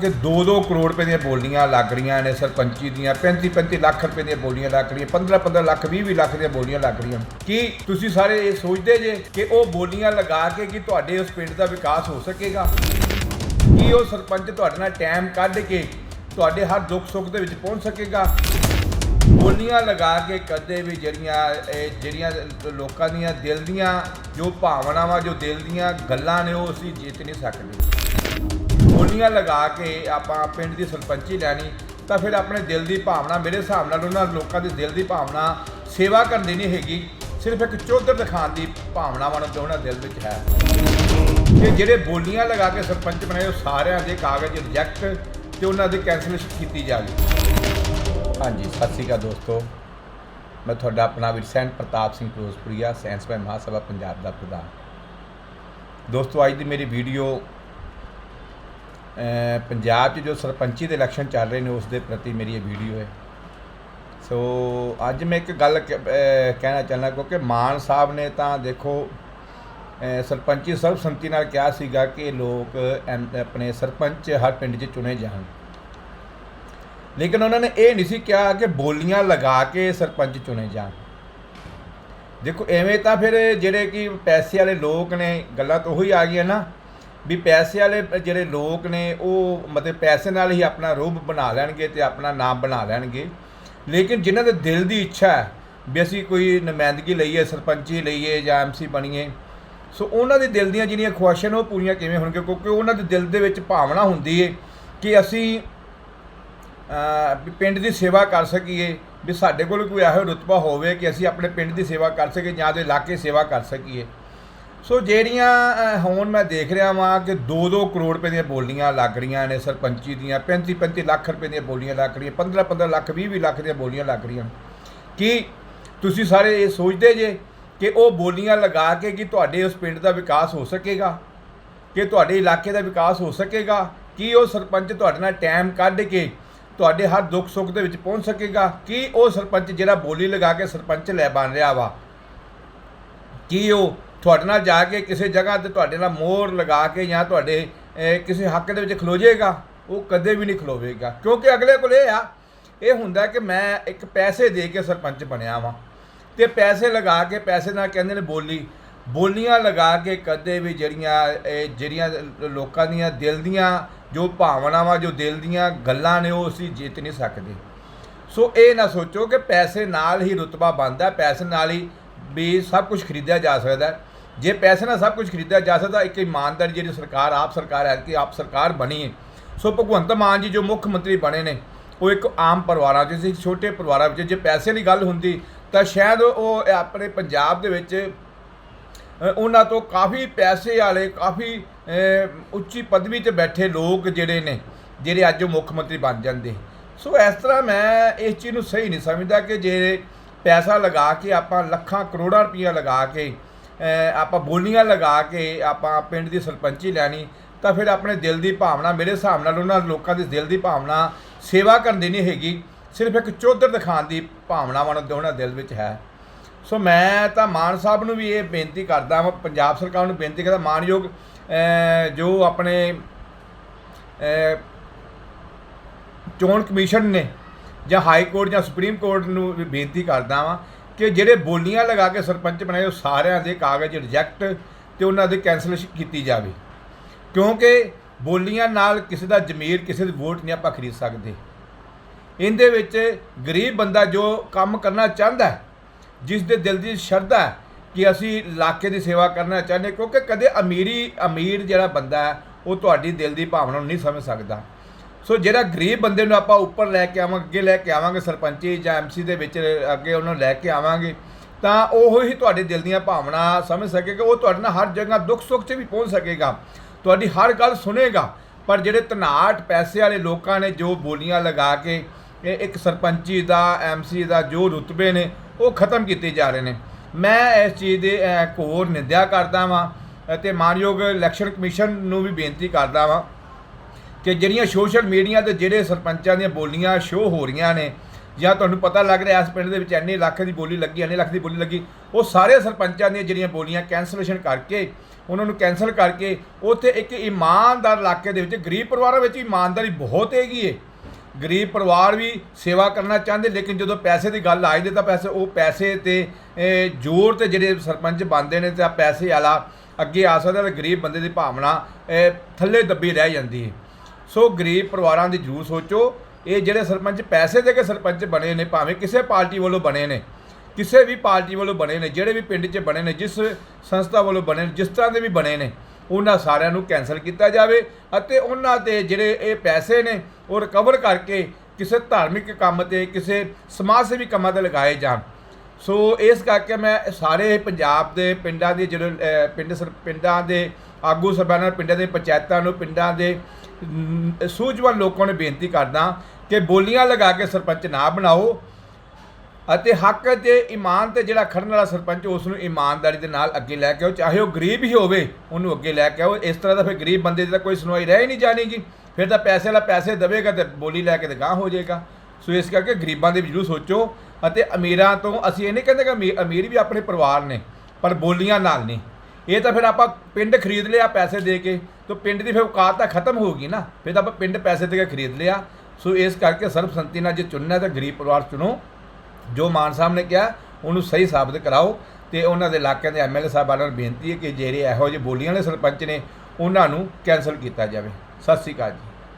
ਕਿ 2-2 ਕਰੋੜ ਰੁਪਏ ਦੀਆਂ ਬੋਲੀਆਂ ਲੱਗ ਰਹੀਆਂ ਨੇ ਸਰਪੰਚੀ ਦੀਆਂ 35-35 ਲੱਖ ਰੁਪਏ ਦੀਆਂ ਬੋਲੀਆਂ ਲੱਗ ਰਹੀਆਂ 15-15 ਲੱਖ 20-20 ਲੱਖ ਦੀਆਂ ਬੋਲੀਆਂ ਲੱਗ ਰਹੀਆਂ। ਕੀ ਤੁਸੀਂ ਸਾਰੇ ਇਹ ਸੋਚਦੇ ਜੇ ਕਿ ਉਹ ਬੋਲੀਆਂ ਲਗਾ ਕੇ ਕਿ ਤੁਹਾਡੇ ਉਸ ਪਿੰਡ ਦਾ ਵਿਕਾਸ ਹੋ ਸਕੇਗਾ? ਕੀ ਉਹ ਸਰਪੰਚ ਤੁਹਾਡੇ ਨਾਲ ਟਾਈਮ ਕੱਢ ਕੇ ਤੁਹਾਡੇ ਹਰ ਦੁੱਖ ਸੁੱਖ ਦੇ ਵਿੱਚ ਪਹੁੰਚ ਸਕੇਗਾ? ਬੋਲੀਆਂ ਲਗਾ ਕੇ ਕਦੇ ਵੀ ਜਿਹੜੀਆਂ ਜਿਹੜੀਆਂ ਲੋਕਾਂ ਦੀਆਂ ਦਿਲ ਦੀਆਂ ਜੋ ਭਾਵਨਾਵਾਂ, ਜੋ ਦਿਲ ਦੀਆਂ ਗੱਲਾਂ ਨੇ ਉਹ ਅਸੀਂ ਜਿੱਤ ਨਹੀਂ ਸਕਦੇ। ਬੋਲੀਆਂ ਲਗਾ ਕੇ ਆਪਾਂ ਪਿੰਡ ਦੀ ਸਰਪੰਚੀ ਲੈਣੀ, ਤਾਂ ਫਿਰ ਆਪਣੇ ਦਿਲ ਦੀ ਭਾਵਨਾ, ਮੇਰੇ ਹਿਸਾਬ ਨਾਲ ਉਹਨਾਂ ਲੋਕਾਂ ਦੇ ਦਿਲ ਦੀ ਭਾਵਨਾ ਸੇਵਾ ਕਰਨ ਦੀ ਨਹੀਂ ਹੈਗੀ, ਸਿਰਫ ਇੱਕ ਚੌਧਰ ਦਿਖਾਉਣ ਦੀ ਭਾਵਨਾ ਮਨ ਤੇ ਉਹਨਾਂ ਦਿਲ ਵਿੱਚ ਹੈ। ਕਿ ਜਿਹੜੇ ਬੋਲੀਆਂ ਲਗਾ ਕੇ ਸਰਪੰਚ ਬਣਾਏ, ਉਹ ਸਾਰਿਆਂ ਦੇ ਕਾਗਜ਼ ਰਿਜੈਕਟ ਤੇ ਉਹਨਾਂ ਦੀ ਕੈਂਸਲੇਸ਼ਨ ਕੀਤੀ ਜਾਵੇ। ਹਾਂਜੀ, ਸਤਿ ਸ਼੍ਰੀ ਅਕਾਲ ਦੋਸਤੋ। ਮੈਂ ਤੁਹਾਡਾ ਆਪਣਾ ਵਿਰਸੈਂਟ ਪ੍ਰਤਾਪ ਸਿੰਘ ਫਿਰੋਜ਼ਪੁਰੀਆ ਸਾਇੰਸ ਬਾਈ ਮਹਾਸਭਾ ਪੰਜਾਬ ਦਾ ਪ੍ਰਧਾਨ। ਦੋਸਤੋ, ਅੱਜ ਦੀ ਮੇਰੀ ਵੀਡੀਓ ਪੰਜਾਬ 'ਚ ਜੋ ਸਰਪੰਚੀ ਦੇ ਇਲੈਕਸ਼ਨ ਚੱਲ ਰਹੇ ਨੇ, ਉਸ ਦੇ ਪ੍ਰਤੀ ਮੇਰੀ ਇਹ ਵੀਡੀਓ ਹੈ। ਸੋ ਅੱਜ ਮੈਂ ਇੱਕ ਗੱਲ ਕ- ਕਹਿਣਾ ਚਾਹੁੰਦਾ, ਕਿਉਂਕਿ ਮਾਨ ਸਾਹਿਬ ਨੇ ਤਾਂ ਦੇਖੋ ਸਰਪੰਚੀ ਸਰਬਸੰਮਤੀ ਨਾਲ ਕਿਹਾ ਸੀਗਾ ਕਿ ਲੋਕ ਐਮ- ਆਪਣੇ ਸਰਪੰਚ ਹਰ ਪਿੰਡ 'ਚ ਚੁਣੇ ਜਾਣ। ਲੇਕਿਨ ਉਹਨਾਂ ਨੇ ਇਹ ਨਹੀਂ ਸੀ ਕਿਹਾ ਕਿ ਬੋਲੀਆਂ ਲਗਾ ਕੇ ਸਰਪੰਚ ਚੁਣੇ ਜਾਣ। ਦੇਖੋ, ਐਵੇਂ ਤਾਂ ਫਿਰ ਜਿਹੜੇ ਕਿ ਪੈਸੇ ਵਾਲੇ ਲੋਕ ਨੇ, ਗੱਲਾਂ ਤਾਂ ਉਹੀ ਆ ਗਈਆਂ ਨਾ। ਵੀ ਪੈਸੇ ਵਾਲੇ ਜਿਹੜੇ ਲੋਕ ਨੇ, ਉਹ ਮਤਲਬ ਪੈਸੇ ਨਾਲ ਹੀ ਆਪਣਾ ਰੂਪ ਬਣਾ ਲੈਣਗੇ ਤੇ ਆਪਣਾ ਨਾਮ ਬਣਾ ਲੈਣਗੇ। ਲੇਕਿਨ ਜਿਨ੍ਹਾਂ ਦੇ ਦਿਲ ਦੀ ਇੱਛਾ ਹੈ ਵੀ ਅਸੀਂ ਕੋਈ ਨੁਮਾਇੰਦਗੀ ਲਈਏ, ਸਰਪੰਚੀ ਲਈਏ ਜਾਂ ਐਮਸੀ ਬਣੀਏ, ਸੋ ਉਹਨਾਂ ਦੇ ਦਿਲ ਦੀਆਂ ਜਿਹੜੀਆਂ ਖੁਆਇਸ਼ਾਂ ਨੇ ਉਹ ਪੂਰੀਆਂ ਕਿਵੇਂ ਹੋਣਗੀਆਂ? ਕਿਉਂਕਿ ਉਹਨਾਂ ਦੇ ਦਿਲ ਦੇ ਵਿੱਚ ਭਾਵਨਾ ਹੁੰਦੀ ਹੈ ਕਿ ਅਸੀਂ ਪਿੰਡ ਦੀ ਸੇਵਾ ਕਰ ਸਕੀਏ, ਵੀ ਸਾਡੇ ਕੋਲ ਕੋਈ ਇਹੋ ਰੁਤਬਾ ਹੋਵੇ ਕਿ ਅਸੀਂ ਆਪਣੇ ਪਿੰਡ ਦੀ ਸੇਵਾ ਕਰ ਸਕੀਏ ਜਾਂ ਦੇ ਇਲਾਕੇ ਸੇਵਾ ਕਰ ਸਕੀਏ। ਸੋ ਜਿਹੜੀਆਂ ਹੁਣ ਮੈਂ ਦੇਖ ਰਿਹਾ ਵਾਂ ਕਿ 2-2 ਕਰੋੜ ਰੁਪਏ ਦੀਆਂ ਬੋਲੀਆਂ ਲੱਗ ਰਹੀਆਂ ਨੇ ਸਰਪੰਚੀ ਦੀਆਂ 35-35 ਲੱਖ ਰੁਪਏ ਦੀਆਂ ਬੋਲੀਆਂ ਲੱਗ ਰਹੀਆਂ 15-15 ਲੱਖ 20-20 ਲੱਖ ਦੀਆਂ ਬੋਲੀਆਂ ਲੱਗ ਰਹੀਆਂ ਕੀ ਤੁਸੀਂ ਸਾਰੇ ਇਹ ਸੋਚਦੇ ਜੇ ਕਿ ਉਹ ਬੋਲੀਆਂ ਲਗਾ ਕੇ ਕਿ ਤੁਹਾਡੇ ਉਸ ਪਿੰਡ ਦਾ ਵਿਕਾਸ ਹੋ ਸਕੇਗਾ? ਕਿ ਤੁਹਾਡੇ ਇਲਾਕੇ ਦਾ ਵਿਕਾਸ ਹੋ ਸਕੇਗਾ? ਕੀ ਉਹ ਸਰਪੰਚ ਤੁਹਾਡੇ ਨਾਲ ਟਾਈਮ ਕੱਢ ਕੇ ਤੁਹਾਡੇ ਹਰ ਦੁੱਖ ਸੁੱਖ ਦੇ ਵਿੱਚ ਪਹੁੰਚ ਸਕੇਗਾ? ਕੀ ਉਹ ਸਰਪੰਚ ਜਿਹੜਾ ਬੋਲੀ ਲਗਾ ਕੇ ਸਰਪੰਚ ਲੈ ਬਣ ਰਿਹਾ ਵਾ? ਕੀ ਉਹ ਤੁਹਾਡੇ ਨਾਲ ਜਾ ਕੇ ਕਿਸੇ ਜਗ੍ਹਾ ਤੇ ਤੁਹਾਡੇ ਨਾਲ ਮੋਹਰ ਲਗਾ ਕੇ ਜਾਂ ਤੁਹਾਡੇ ਕਿਸੇ ਹੱਕ ਦੇ ਵਿੱਚ ਖਲੋ ਜਾਏਗਾ ਉਹ ਕਦੇ ਵੀ ਨਹੀਂ ਖਲੋਵੇਗਾ। ਕਿਉਂਕਿ ਅਗਲੇ ਕੋਲ ਇਹ ਆ, ਇਹ ਹੁੰਦਾ ਕਿ ਮੈਂ ਇੱਕ ਪੈਸੇ ਦੇ ਕੇ ਸਰਪੰਚ ਬਣਿਆ ਵਾਂ। ਤੇ ਪੈਸੇ ਲਗਾ ਕੇ, ਪੈਸੇ ਨਾਲ ਕਹਿੰਦੇ ਨੇ ਬੋਲੀ, ਬੋਲੀਆਂ ਲਗਾ ਕੇ ਕਦੇ ਵੀ ਜਿਹੜੀਆਂ ਜਿਹੜੀਆਂ ਲੋਕਾਂ ਦੀਆਂ ਦਿਲ ਦੀਆਂ ਜੋ ਭਾਵਨਾਵਾਂ, ਜੋ ਦਿਲ ਦੀਆਂ ਗੱਲਾਂ ਨੇ ਉਹ ਅਸੀਂ ਜਿੱਤ ਨਹੀਂ ਸਕਦੇ। ਸੋ ਇਹ ਨਾ ਸੋਚੋ ਕਿ ਪੈਸੇ ਨਾਲ ਹੀ ਰੁਤਬਾ ਬਣਦਾ, ਪੈਸੇ ਨਾਲ ਹੀ ਵੀ ਸਭ ਕੁਝ ਖਰੀਦਿਆ ਜਾ ਸਕਦਾ। ਜੇ ਪੈਸੇ ਨਾਲ ਸਭ ਕੁਝ ਖਰੀਦਿਆ ਜਾ ਸਕਦਾ, ਇੱਕ ਇਮਾਨਦਾਰੀ ਜਿਹੜੀ ਸਰਕਾਰ, ਆਪ ਸਰਕਾਰ ਹੈ, ਕਿ ਆਪ ਸਰਕਾਰ ਬਣੀ ਹੈ। ਸੋ ਭਗਵੰਤ ਮਾਨ ਜੀ ਜੋ ਮੁੱਖ ਮੰਤਰੀ ਬਣੇ ਨੇ, ਉਹ ਇੱਕ ਆਮ ਪਰਿਵਾਰਾਂ 'ਚ ਸੀ, ਛੋਟੇ ਪਰਿਵਾਰਾਂ ਵਿੱਚ। ਜੇ ਪੈਸੇ ਦੀ ਗੱਲ ਹੁੰਦੀ, ਤਾਂ ਸ਼ਾਇਦ ਉਹ ਆਪਣੇ ਪੰਜਾਬ ਦੇ ਵਿੱਚ ਉਹਨਾਂ ਤੋਂ ਕਾਫੀ ਪੈਸੇ ਵਾਲੇ, ਕਾਫੀ ਉੱਚੀ ਪਦਵੀ ਤੇ ਬੈਠੇ ਲੋਕ ਜਿਹੜੇ ਨੇ, ਜਿਹੜੇ ਅੱਜ ਉਹ ਮੁੱਖ ਮੰਤਰੀ ਬਣ ਜਾਂਦੇ। ਸੋ ਇਸ ਤਰ੍ਹਾਂ ਮੈਂ ਇਸ ਚੀਜ਼ ਨੂੰ ਸਹੀ ਨਹੀਂ ਸਮਝਦਾ ਕਿ ਜੇ ਪੈਸਾ ਲਗਾ ਕੇ ਆਪਾਂ ਲੱਖਾਂ ਕਰੋੜਾਂ ਰੁਪਈਆ ਲਗਾ ਕੇ ਆਪਾਂ ਬੋਲੀਆਂ ਲਗਾ ਕੇ ਆਪਾਂ ਪਿੰਡ ਦੀ ਸਰਪੰਚੀ ਲੈਣੀ, ਤਾਂ ਫਿਰ ਆਪਣੇ ਦਿਲ ਦੀ ਭਾਵਨਾ, ਮੇਰੇ ਹਿਸਾਬ ਨਾਲ ਉਹਨਾਂ ਲੋਕਾਂ ਦੇ ਦਿਲ ਦੀ ਭਾਵਨਾ ਸੇਵਾ ਕਰਨ ਦੀ ਨਹੀਂ ਹੈਗੀ, ਸਿਰਫ ਇੱਕ ਚੌਧਰ ਦਿਖਾਉਣ ਦੀ ਭਾਵਨਾ ਮਨ ਉਹਨਾਂ ਦਿਲ ਵਿੱਚ ਹੈ। ਸੋ ਮੈਂ ਤਾਂ ਮਾਨ ਸਾਹਿਬ ਨੂੰ ਵੀ ਇਹ ਬੇਨਤੀ ਕਰਦਾ ਹਾਂ ਪੰਜਾਬ ਸਰਕਾਰ ਨੂੰ ਬੇਨਤੀ ਕਰਦਾ, ਮਾਨਯੋਗ ਜੋ ਆਪਣੇ ਚੋਣ ਕਮਿਸ਼ਨ ਨੇ ਜਾਂ ਹਾਈ ਕੋਰਟ ਜਾਂ ਸੁਪਰੀਮ ਕੋਰਟ ਨੂੰ ਵੀ ਬੇਨਤੀ ਕਰਦਾ ਵਾਂ ਕਿ ਜਿਹੜੇ ਬੋਲੀਆਂ ਲਗਾ ਕੇ ਸਰਪੰਚ ਬਣਾਏ, ਉਹ ਸਾਰਿਆਂ ਦੇ ਕਾਗਜ਼ ਰਿਜੈਕਟ ਤੇ ਉਹਨਾਂ ਦੀ ਕੈਂਸਲੇਸ਼ਨ ਕੀਤੀ ਜਾਵੇ। ਕਿਉਂਕਿ ਬੋਲੀਆਂ ਨਾਲ ਕਿਸੇ ਦਾ ਜ਼ਮੀਰ, ਕਿਸੇ ਦੀ ਵੋਟ ਨਹੀਂ ਆਪਾਂ ਖਰੀਦ ਸਕਦੇ। ਇਹਦੇ ਵਿੱਚ ਗਰੀਬ ਬੰਦਾ ਜੋ ਕੰਮ ਕਰਨਾ ਚਾਹੁੰਦਾ ਜਿਸ ਦੇ ਦਿਲ ਦੀ ਸ਼ਰਧਾ ਹੈ ਕਿ ਅਸੀਂ ਇਲਾਕੇ ਦੀ ਸੇਵਾ ਕਰਨਾ ਚਾਹੁੰਦੇ ਕਿਉਂਕਿ ਕਦੇ ਅਮੀਰੀ, ਅਮੀਰ ਜਿਹੜਾ ਬੰਦਾ ਹੈ, ਉਹ ਤੁਹਾਡੀ ਦਿਲ ਦੀ ਭਾਵਨਾ ਨੂੰ ਨਹੀਂ ਸਮਝ ਸਕਦਾ। ਸੋ ਜਿਹੜਾ ਗਰੀਬ ਬੰਦੇ ਨੂੰ ਆਪਾਂ ਉੱਪਰ ਲੈ ਕੇ ਆਵਾਂਗੇ ਅੱਗੇ ਲੈ ਕੇ ਆਵਾਂਗੇ ਸਰਪੰਚੀ ਜਾਂ ਐਮਸੀ ਦੇ ਵਿੱਚ ਅੱਗੇ ਉਹਨਾਂ ਨੂੰ ਲੈ ਕੇ ਆਵਾਂਗੇ ਤਾਂ ਉਹ ਹੀ ਤੁਹਾਡੇ ਦਿਲ ਦੀਆਂ ਭਾਵਨਾ ਸਮਝ ਸਕੇਗਾ ਉਹ ਤੁਹਾਡੇ ਨਾਲ ਹਰ ਜਗ੍ਹਾ ਦੁੱਖ ਸੁੱਖ 'ਚ ਵੀ ਪਹੁੰਚ ਸਕੇਗਾ ਤੁਹਾਡੀ ਹਰ ਗੱਲ ਸੁਨੇਗਾ ਪਰ ਜਿਹੜੇ ਤਨਾਟ ਪੈਸੇ ਵਾਲੇ ਲੋਕਾਂ ਨੇ ਜੋ ਬੋਲੀਆਂ ਲਗਾ ਕੇ ਇੱਕ ਸਰਪੰਚੀ ਦਾ ਐਮਸੀ ਦਾ ਜੋ ਰੁਤਬੇ ਨੇ ਉਹ ਖਤਮ ਕੀਤੇ ਜਾ ਰਹੇ ਨੇ। ਮੈਂ ਇਸ ਚੀਜ਼ ਦੇ ਅਹ, ਘੋਰ ਨਿੰਦਿਆ ਕਰਦਾ ਵਾਂ ਅਤੇ ਮਾਨਯੋਗ ਇਲੈਕਸ਼ਨ ਕਮਿਸ਼ਨ ਨੂੰ ਵੀ ਬੇਨਤੀ ਕਰਦਾ ਵਾਂ ਕਿ ਜਿਹੜੀਆਂ ਸੋਸ਼ਲ ਮੀਡੀਆ ਤੇ ਜਿਹੜੇ ਸਰਪੰਚਾਂ ਦੀਆਂ ਬੋਲੀਆਂ ਸ਼ੋਅ ਹੋ ਰਹੀਆਂ ਨੇ, ਜਾਂ ਤੁਹਾਨੂੰ ਪਤਾ ਲੱਗ ਰਿਹਾ ਇਸ ਪਿੰਡ ਦੇ ਵਿੱਚ ਇੰਨੇ ਲੱਖ ਦੀ ਬੋਲੀ ਲੱਗੀ, ਇੰਨੇ ਲੱਖ ਦੀ ਬੋਲੀ ਲੱਗੀ, ਉਹ ਸਾਰੇ ਸਰਪੰਚਾਂ ਦੀਆਂ ਜਿਹੜੀਆਂ ਬੋਲੀਆਂ ਕੈਂਸਲੇਸ਼ਨ ਕਰਕੇ, ਉਹਨਾਂ ਨੂੰ ਕੈਂਸਲ ਕਰਕੇ, ਉੱਥੇ ਇੱਕ ਇਮਾਨਦਾਰ ਇਲਾਕੇ ਦੇ ਵਿੱਚ, ਗਰੀਬ ਪਰਿਵਾਰਾਂ ਵਿੱਚ ਇਮਾਨਦਾਰੀ ਬਹੁਤ ਹੈਗੀ ਏ। ਗਰੀਬ ਪਰਿਵਾਰ ਵੀ ਸੇਵਾ ਕਰਨਾ ਚਾਹੁੰਦੇ, ਲੇਕਿਨ ਜਦੋਂ ਪੈਸੇ ਦੀ ਗੱਲ ਆ ਜਾਂਦੀ ਤਾਂ ਪੈਸੇ, ਉਹ ਪੈਸੇ ਤੇ ਜ਼ੋਰ ਤੇ ਜਿਹੜੇ ਸਰਪੰਚ ਬਣਦੇ ਨੇ, ਤੇ ਪੈਸੇ ਵਾਲਾ ਅੱਗੇ ਆ ਸਕਦਾ ਤੇ ਗਰੀਬ ਬੰਦੇ ਦੀ ਭਾਵਨਾ ਥੱਲੇ ਦੱਬੀ ਰਹਿ ਜਾਂਦੀ ਹੈ ਸੋ ਗਰੀਬ ਪਰਿਵਾਰਾਂ ਦੀ ਜ਼ਰੂਰ ਸੋਚੋ, ਇਹ ਜਿਹੜੇ ਸਰਪੰਚ ਪੈਸੇ ਦੇ ਕੇ ਸਰਪੰਚ ਬਣੇ ਨੇ, ਭਾਵੇਂ ਕਿਸੇ ਪਾਰਟੀ ਵੱਲੋਂ ਬਣੇ ਨੇ, ਕਿਸੇ ਵੀ ਪਾਰਟੀ ਵੱਲੋਂ ਬਣੇ ਨੇ, ਜਿਹੜੇ ਵੀ ਪਿੰਡ 'ਚ ਬਣੇ ਨੇ, ਜਿਸ ਸੰਸਥਾ ਵੱਲੋਂ ਬਣੇ ਨੇ, ਜਿਸ ਤਰ੍ਹਾਂ ਦੇ ਵੀ ਬਣੇ ਨੇ, ਉਹਨਾਂ ਸਾਰਿਆਂ ਨੂੰ ਕੈਨਸਲ ਕੀਤਾ ਜਾਵੇ ਅਤੇ ਉਹਨਾਂ ਤੇ ਜਿਹੜੇ ਇਹ ਪੈਸੇ ਨੇ, ਉਹ ਰਿਕਵਰ ਕਰਕੇ ਕਿਸੇ ਧਾਰਮਿਕ ਕੰਮ ਤੇ, ਕਿਸੇ ਸਮਾਜ ਸੇਵੀ ਕੰਮਾਂ ਤੇ ਲਗਾਏ ਜਾਣ। ਸੋ ਇਸ ਕਰਕੇ ਮੈਂ ਸਾਰੇ ਪੰਜਾਬ ਦੇ ਪਿੰਡਾਂ ਦੇ ਜਿਹੜੇ ਪਿੰਡ ਸਰ, ਪਿੰਡਾਂ ਦੇ ਆਗੂ ਸਭਾ ਨਾਲ, ਪਿੰਡਾਂ ਦੇ ਪੰਚਾਇਤਾਂ ਨੂੰ, ਪਿੰਡਾਂ ਦੇ ਸੂਝਵਾਨ ਲੋਕਾਂ ਨੂੰ ਬੇਨਤੀ ਕਰਦਾ ਕਿ ਬੋਲੀਆਂ ਲਗਾ ਕੇ ਸਰਪੰਚ ਨਾ ਬਣਾਓ ਅਤੇ ਹੱਕ ਤੇ ਇਮਾਨ ਤੇ ਜਿਹੜਾ ਖੜਨ ਵਾਲਾ ਸਰਪੰਚ, ਉਸ ਨੂੰ ਇਮਾਨਦਾਰੀ ਦੇ ਨਾਲ ਅੱਗੇ ਲੈ ਕੇ ਆਓ। ਚਾਹੇ ਉਹ ਗਰੀਬ ਹੀ ਹੋਵੇ, ਉਹਨੂੰ ਅੱਗੇ ਲੈ ਕੇ ਆਓ। ਇਸ ਤਰ੍ਹਾਂ ਦਾ ਫਿਰ ਗਰੀਬ ਬੰਦੇ ਦੀ ਤਾਂ ਕੋਈ ਸੁਣਵਾਈ ਰਹਿ ਹੀ ਨਹੀਂ ਜਾਣੀਗੀ। ਫਿਰ ਤਾਂ ਪੈਸੇ ਵਾਲਾ ਪੈਸੇ ਦੇਵੇਗਾ ਤੇ ਬੋਲੀ ਲੈ ਕੇ ਤੇ ਗਾਂਹ ਹੋ ਜਾਏਗਾ। ਸੋ ਇਸ ਕਰਕੇ ਗਰੀਬਾਂ ਦੇ ਵੀ ਜ਼ਰੂਰ ਸੋਚੋ ਅਤੇ ਅਮੀਰਾਂ ਤੋਂ ਅਸੀਂ ਇਹ ਨਹੀਂ ਕਹਿੰਦੇ ਕਿ ਅਮੀ- ਅਮੀਰ ਵੀ ਆਪਣੇ ਪਰਿਵਾਰ ਨੇ, ਪਰ ਬੋਲੀਆਂ ਨਾਲ ਨਹੀਂ ਇਹ ਤਾਂ ਫਿਰ ਆਪਾਂ ਪਿੰਡ ਖਰੀਦ ਲਿਆ ਪੈਸੇ ਦੇ ਕੇ, ਤਾਂ ਪਿੰਡ ਦੀ ਫਿਰ ਔਕਾਤ ਤਾਂ ਖਤਮ ਹੋ ਗਈ ਨਾ। ਫਿਰ ਤਾਂ ਆਪਾਂ ਪਿੰਡ ਪੈਸੇ ਦੇ ਕੇ ਖਰੀਦ ਲਿਆ। ਸੋ ਇਸ ਕਰਕੇ ਸਰਬਸੰਤੀ ਨਾਲ ਜੇ ਚੁਣਨਾ ਤਾਂ ਗਰੀਬ ਪਰਿਵਾਰ ਚੁਣੋ। ਜੋ ਮਾਨ ਸਾਹਿਬ ਨੇ ਕਿਹਾ, ਉਹਨੂੰ ਸਹੀ ਸਾਬਤ ਕਰਾਓ। ਤੇ ਉਹਨਾਂ ਦੇ ਇਲਾਕਿਆਂ ਦੇ ਐਮਐਲਏ ਸਾਹਿਬਾਨਾਂ ਨੂੰ ਬੇਨਤੀ ਹੈ ਕਿ ਜਿਹੜੇ ਇਹੋ ਜਿਹੇ ਬੋਲੀਆਂ ਵਾਲੇ ਸਰਪੰਚ ਨੇ, ਉਹਨਾਂ ਨੂੰ ਕੈਨਸਲ ਕੀਤਾ ਜਾਵੇ। ਸਤਿ ਸ਼੍ਰੀ ਅਕਾਲ ਜੀ।